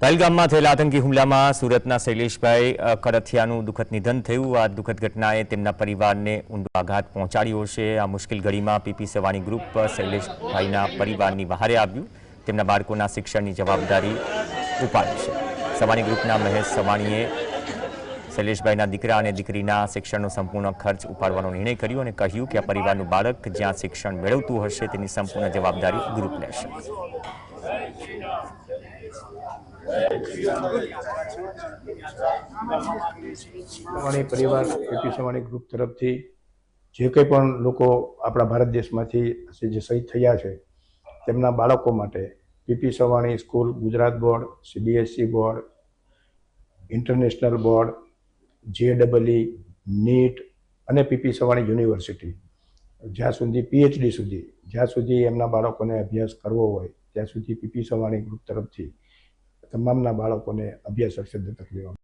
પહેલગામમાં થયેલા આતંકી હુમલામાં સુરતના શૈલેષભાઈ કડથિયાનું દુઃખદ નિધન થયું. આ દુઃખદ ઘટનાએ તેમના પરિવારને ઊંડો આઘાત પહોંચાડ્યો છે. આ મુશ્કેલ ઘડીમાં પીપી સેવાની ગ્રુપ શૈલેષભાઈના પરિવારની બહારે આવ્યું. તેમના બાળકોના શિક્ષણની જવાબદારી ઉપાડી છે. સવાણી ગ્રુપના મહેશ સવાણીએ શૈલેષભાઈના દીકરા અને દીકરીના શિક્ષણનો સંપૂર્ણ ખર્ચ ઉપાડવાનો નિર્ણય કર્યો અને કહ્યું કે આ પરિવારનું બાળક જ્યાં શિક્ષણ મેળવતું હશે તેની સંપૂર્ણ જવાબદારી ગ્રુપ લેશે સવાણી પરિવાર, એપી સવાણી ગ્રુપ તરફથી જે કંઈ પણ લોકો આપણા ભારત દેશમાંથી જે શહીદ થયા છે, તેમના બાળકો માટે PP Savani school, Gujarat board CBSE board, international board જેડબલઈ NEET અને પીપી સવાણી યુનિવર્સિટી, જ્યાં સુધી પીએચડી સુધી, જ્યાં સુધી એમના બાળકોને અભ્યાસ કરવો હોય, ત્યાં સુધી પીપી સવાણી ગ્રુપ તરફથી તમામના બાળકોને અભ્યાસ અક્ષર દત્તક